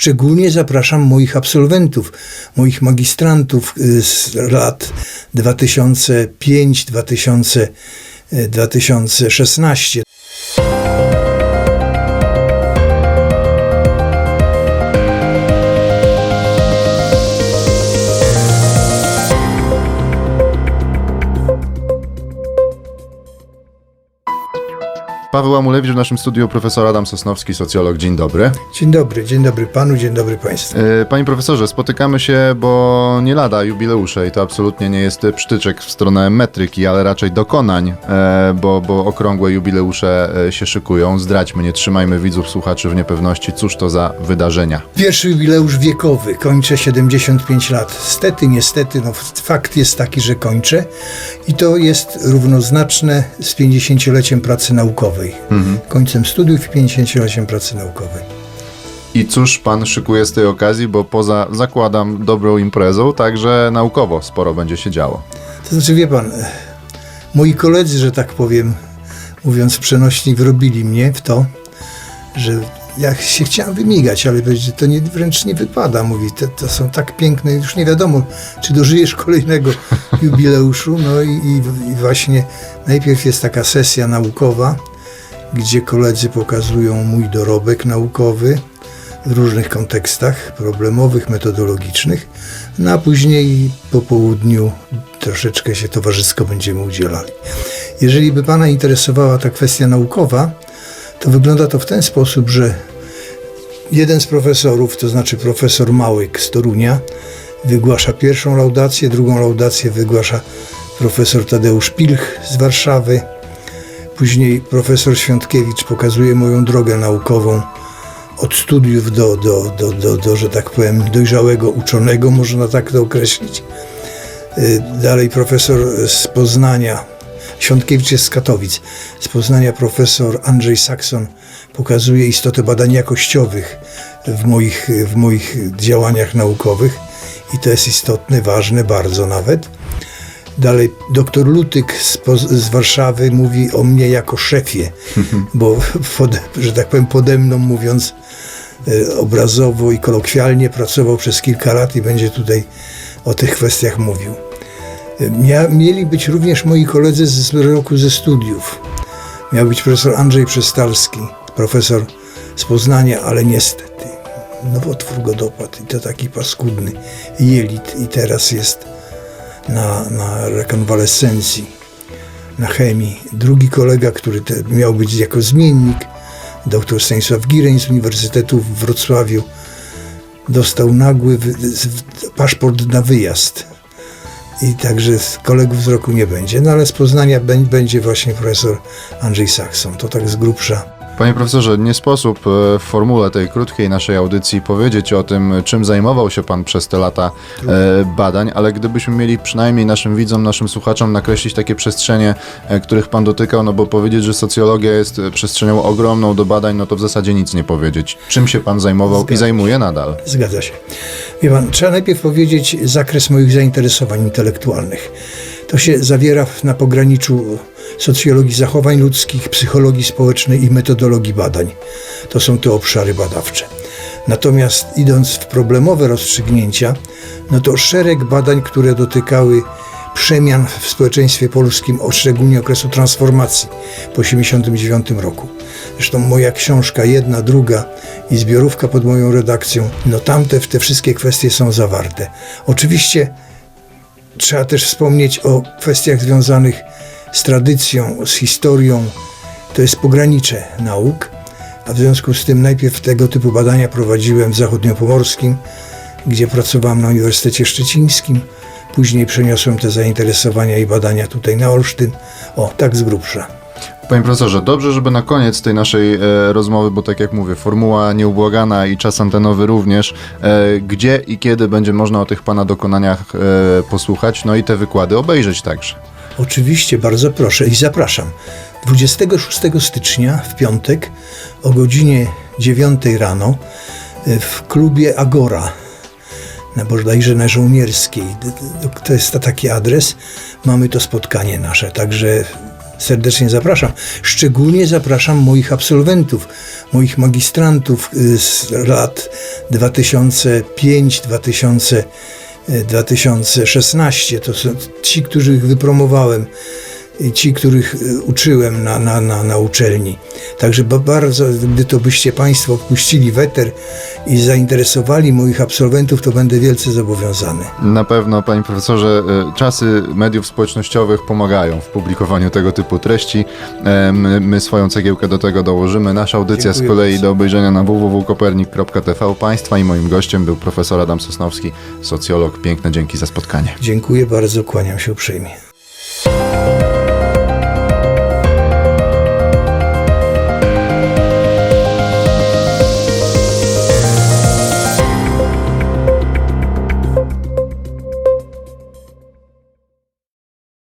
szczególnie zapraszam moich absolwentów, moich magistrantów y, z lat 2005, Paweł Amulewicz w naszym studiu, profesor Adam Sosnowski, socjolog. Dzień dobry. Dzień dobry, dzień dobry panu, dzień dobry państwu. E, Panie profesorze, spotykamy się, bo nie lada jubileusze i to absolutnie nie jest przytyczek w stronę metryki, ale raczej dokonań, e, bo, bo okrągłe jubileusze e, się szykują. Zdradźmy, nie trzymajmy widzów, słuchaczy w niepewności. Cóż to za wydarzenia? Pierwszy jubileusz wiekowy, kończę 75 lat. Stety, niestety, no fakt jest taki, że kończę i to jest równoznaczne z 50-leciem pracy naukowej. Końcem studiów i 50-leciem pracy naukowej. I cóż pan szykuje z tej okazji, bo poza, zakładam, dobrą imprezą, także naukowo sporo będzie się działo. To znaczy, wie pan, moi koledzy, że tak powiem, mówiąc przenośni, wrobili mnie w to, że ja się chciałem wymigać, ale to nie, wręcz nie wypada. Mówi, to, to są tak piękne, już nie wiadomo, czy dożyjesz kolejnego jubileuszu. No i, i, i właśnie najpierw jest taka sesja naukowa, gdzie koledzy pokazują mój dorobek naukowy w różnych kontekstach problemowych, metodologicznych, no a później po południu troszeczkę się towarzysko będziemy udzielali. Jeżeli by Pana interesowała ta kwestia naukowa, to wygląda to w ten sposób, że jeden z profesorów, to znaczy profesor Małyk z Torunia, wygłasza pierwszą laudację, drugą laudację wygłasza profesor Tadeusz Pilch z Warszawy, Później profesor Świątkiewicz pokazuje moją drogę naukową od studiów do, do, do, do, do, że tak powiem, dojrzałego uczonego, można tak to określić. Y, Dalej profesor z Poznania, Świątkiewicz jest z Katowic, z Poznania profesor Andrzej Sakson pokazuje istotę badań jakościowych w moich, w moich działaniach naukowych i to jest istotne, ważne bardzo nawet. Dalej doktor Lutyk z, z Warszawy mówi o mnie jako szefie, bo pod, że tak powiem pode mną mówiąc e, obrazowo i kolokwialnie pracował przez kilka lat i będzie tutaj o tych kwestiach mówił. E, Mia, mieli być również moi koledzy z roku ze studiów. Miał być profesor Andrzej Przestalski, profesor z Poznania, ale niestety nowotwór go dopadł i to taki paskudny jelit i teraz jest na, na rekonwalescencji, na chemii. Drugi kolega, który te, miał być jako zmiennik, dr Stanisław Gireń z Uniwersytetu w Wrocławiu, dostał nagły wy, z- paszport na wyjazd. I także kolegów z roku nie będzie. No ale z Poznania bę- będzie właśnie profesor Andrzej Sakson. To tak z grubsza. Panie profesorze, nie sposób e, w formule tej krótkiej naszej audycji powiedzieć o tym, czym zajmował się pan przez te lata e, badań, ale gdybyśmy mieli przynajmniej naszym widzom, naszym słuchaczom nakreślić takie przestrzenie, e, których pan dotykał, no bo powiedzieć, że socjologia jest przestrzenią ogromną do badań, no to w zasadzie nic nie powiedzieć. Czym się pan zajmował i Zgadza zajmuje nadal? Zgadza się. Wie pan, trzeba najpierw powiedzieć zakres moich zainteresowań intelektualnych. To się zawiera na pograniczu socjologii zachowań ludzkich, psychologii społecznej i metodologii badań. To są te obszary badawcze. Natomiast idąc w problemowe rozstrzygnięcia, no to szereg badań, które dotykały przemian w społeczeństwie polskim, szczególnie okresu transformacji po 1989 roku. Zresztą moja książka, jedna, druga i zbiorówka pod moją redakcją, no tamte te wszystkie kwestie są zawarte. Oczywiście trzeba też wspomnieć o kwestiach związanych z tradycją, z historią. To jest pogranicze nauk, a w związku z tym najpierw tego typu badania prowadziłem w zachodniopomorskim, gdzie pracowałem na Uniwersytecie Szczecińskim. Później przeniosłem te zainteresowania i badania tutaj na Olsztyn. O, tak z grubsza. Panie profesorze, dobrze, żeby na koniec tej naszej e, rozmowy, bo tak jak mówię, formuła nieubłagana i czas antenowy również, e, gdzie i kiedy będzie można o tych pana dokonaniach e, posłuchać, no i te wykłady obejrzeć także. Oczywiście, bardzo proszę i zapraszam. 26 stycznia w piątek o godzinie 9 rano y, w klubie Agora, na bodajże na Żołnierskiej. To jest ta- taki adres. Mamy to spotkanie nasze, także serdecznie zapraszam. Szczególnie zapraszam moich absolwentów, moich magistrantów y, z lat 2005, 2000, y, 2016. To są ci, których wypromowałem ci, których y, uczyłem na, na, na, na uczelni. Także ba- bardzo, gdy to byście Państwo puścili weter i zainteresowali moich absolwentów, to będę wielce zobowiązany. Na pewno, panie profesorze, e, czasy mediów społecznościowych pomagają w publikowaniu tego typu treści. E, My, my swoją cegiełkę do tego dołożymy. Nasza audycja z Dziękuję kolei bardzo. do obejrzenia na www.kopernik.tv. Państwa i moim gościem był profesor Adam Sosnowski, socjolog. Piękne dzięki za spotkanie. Dziękuję bardzo, kłaniam się uprzejmie. Música